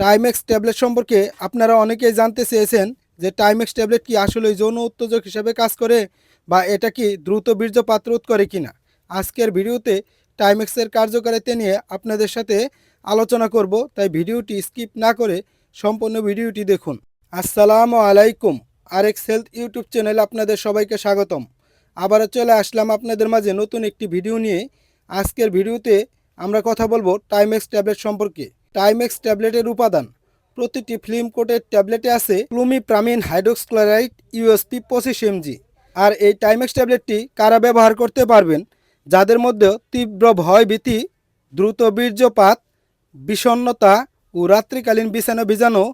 Timex tablet সম্পর্কে আপনারা অনেকেই জানতে চেয়েছেন যে টাইমেক্স ট্যাবলেট কি আসলে যৌন উত্তেজক হিসেবে কাজ করে বা এটা কি দ্রুত বীর্যপাত রোধ করে কিনা? আজকের ভিডিওতে টাইমেক্সের কার্যকারিতা নিয়ে আপনাদের সাথে আলোচনা করব, তাই ভিডিওটি স্কিপ না করে সম্পূর্ণ ভিডিওটি দেখুন। আসসালামু আলাইকুম আরেক্স হেলথ ইউটিউব চ্যানেল আপনাদের সবাইকে স্বাগতম। আবারও চলে আসলাম আপনাদের মাঝে নতুন একটি ভিডিও নিয়ে। আজকের ভিডিওতে আমরা কথা বলব টাইমেক্স ট্যাবলেট সম্পর্কে। টাইমেক্স ট্যাবলেটের উপাদান। প্রতিটি ফিল্ম কোটের ট্যাবলেটে আছে প্লুমিপ্রামিন হাইড্রোক্সক্লোরাইড ইউএসপি পঁচিশ এমজি আর এই টাইমেক্স ট্যাবলেটটি কারা ব্যবহার করতে পারবেন? যাদের মধ্যে তীব্র ভয় ভীতি দ্রুত বীর্যপাত বিষণ্নতা ও রাত্রিকালীন বিছানা ভিজানো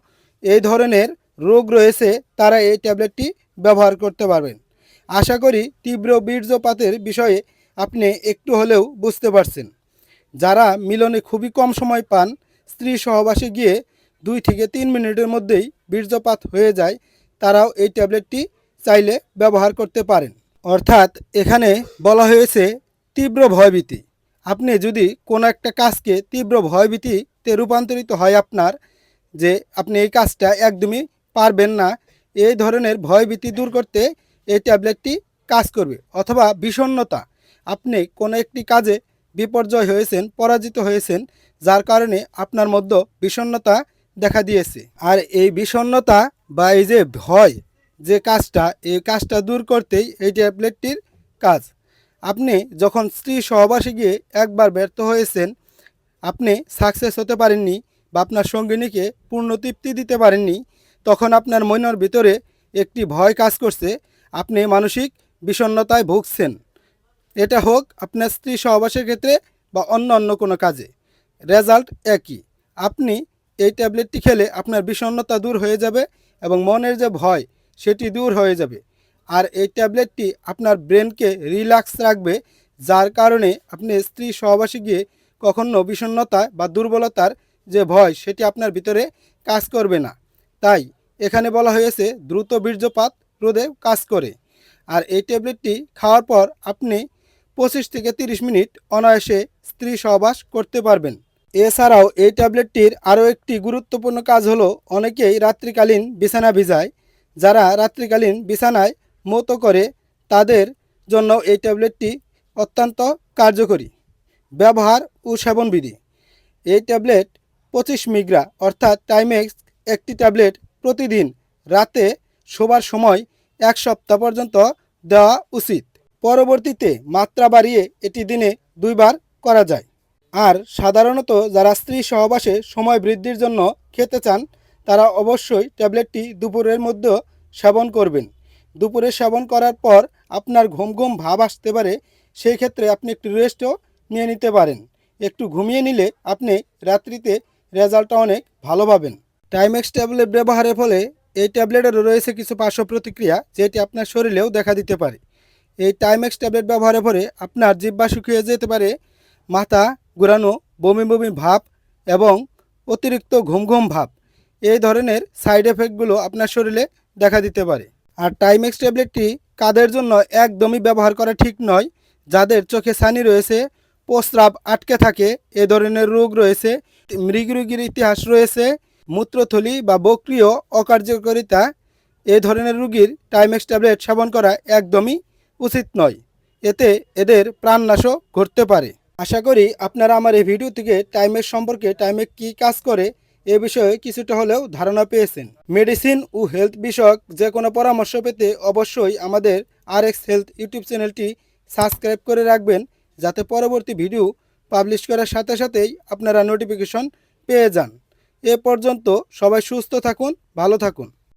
এই ধরনের রোগ রয়েছে, তারা এই ট্যাবলেটটি ব্যবহার করতে পারবেন। আশা করি তীব্র বীর্যপাতের বিষয়ে আপনি একটু হলেও বুঝতে পারছেন। যারা মিলনে খুবই কম সময় পান স্ত্রী সহবাসে গিয়ে দুই থেকে তিন মিনিটের মধ্যেই বীর্যপাত হয়ে যায়, তারাও এই ট্যাবলেটটি চাইলে ব্যবহার করতে পারেন। অর্থাৎ এখানে বলা হয়েছে তীব্র ভয়ভীতি। আপনি যদি কোনো একটা কাজকে তীব্র ভয়ভীতিতে রূপান্তরিত হয় আপনার, যে আপনি এই কাজটা একদমই পারবেন না, এই ধরনের ভয়ভীতি দূর করতে এই ট্যাবলেটটি কাজ করবে। অথবা বিষণ্ণতা, আপনি কোনো একটি কাজে বিপর্যয় হয়েছেন, পরাজিত হয়েছেন, যার কারণে আপনার মধ্যে বিষণ্ণতা দেখা দিয়েছে। আর এই বিষণ্ণতা বা এই যে ভয়, যে কাজটা, এই কাজটা দূর করতেই এই ট্যাবলেটটির কাজ। আপনি যখন স্ত্রী সহবাসে গিয়ে একবার ব্যর্থ হয়েছেন, আপনি সাকসেস হতে পারেননি বা আপনার সঙ্গিনীকে পূর্ণ তৃপ্তি দিতে পারেননি, তখন আপনার মনের ভিতরে একটি ভয় কাজ করছে। আপনি মানসিক বিষণ্ণতায় ভুগছেন। এটা হোক আপনার স্ত্রী সহবাসের ক্ষেত্রে বা অন্য অন্য কোনো কাজে। রেজাল্ট একই। আপনি এই ট্যাবলেটটি খেলে আপনার বিষণ্ণতা দূর হয়ে যাবে এবং মনের যে ভয়, সেটি দূর হয়ে যাবে। আর এই ট্যাবলেটটি আপনার ব্রেনকে রিল্যাক্স রাখবে, যার কারণে আপনি স্ত্রী সহবাসে গিয়ে কখনো বিষণ্ণতা বা দুর্বলতার যে ভয়, সেটি আপনার ভিতরে কাজ করবে না। তাই এখানে বলা হয়েছে, দ্রুত বীর্যপাত রোধে কাজ করে। আর এই ট্যাবলেটটি খাওয়ার পর আপনি পঁচিশ থেকে তিরিশ মিনিট অনায়াসে স্ত্রী সহবাস করতে পারবেন। এছাড়াও এই ট্যাবলেটটির আরও একটি গুরুত্বপূর্ণ কাজ হলো, অনেকেই রাত্রিকালীন বিছানা ভিজায়। যারা রাত্রিকালীন বিছানায় মতো করে, তাদের জন্য এই ট্যাবলেটটি অত্যন্ত কার্যকরী। ব্যবহার ও সেবনবিধি। এই ট্যাবলেট পঁচিশ মিগ্রা, অর্থাৎ টাইমেক্স একটি ট্যাবলেট প্রতিদিন রাতে শোবার সময় এক সপ্তাহ পর্যন্ত দেওয়া উচিত। পরবর্তীতে মাত্রা বাড়িয়ে এটি দিনে দুইবার করা যায়। আর সাধারণত যারা স্ত্রী সহবাসে সময় বৃদ্ধির জন্য খেতে চান, তারা অবশ্যই ট্যাবলেটটি দুপুরের মধ্যে সেবন করবেন। দুপুরে সেবন করার পর আপনার ঘুম ঘুম ভাব আসতে পারে, সেই ক্ষেত্রে আপনি একটু রেস্টও নিয়ে নিতে পারেন। একটু ঘুমিয়ে নিলে আপনি রাত্রিতে রেজাল্টটা অনেক ভালো পাবেন। টাইমেক্স ট্যাবলেট ব্যবহারের ফলে এই ট্যাবলেটেরও রয়েছে কিছু পার্শ্ব প্রতিক্রিয়া, যেটি আপনার শরীরেও দেখা দিতে পারে। এই টাইমেক্স ট্যাবলেট ব্যবহারের পরে আপনার জিব্বা শুকিয়ে যেতে পারে, মাথা ঘুরানো, বমি বমি ভাব এবং অতিরিক্ত ঘুম ঘুম ভাব। এই ধরনের সাইড এফেক্টগুলো আপনার শরীরে দেখা দিতে পারে। আর টাইমেক্স ট্যাবলেটটি কাদের জন্য একদমই ব্যবহার করা ঠিক নয়, যাদের চোখে সানি রয়েছে, প্রস্রাব আটকে থাকে, এ ধরনের রোগ রয়েছে, মৃগ রোগীর ইতিহাস রয়েছে, মূত্রথলি বা বক্রিয় অকার্যকারিতা, এ ধরনের রোগীর টাইমেক্স ট্যাবলেট সেবন করা একদমই উচিত নয়। এতে এদের প্রাণনাশও ঘটতে পারে। আশা করি আপনারা আমার এই ভিডিও থেকে টাইমের সম্পর্কে টাইমে কি কাজ করে এ বিষয়ে কিছুটা হলেও ধারণা পেয়েছেন। মেডিসিন ও হেলথ বিষয়ক যে কোনো পরামর্শ পেতে অবশ্যই আমাদের আর এক্স হেলথ ইউটিউব চ্যানেলটি সাবস্ক্রাইব করে রাখবেন, যাতে পরবর্তী ভিডিও পাবলিশ করার সাথে সাথেই আপনারা নোটিফিকেশন পেয়ে যান। এ পর্যন্ত সবাই সুস্থ থাকুন, ভালো থাকুন।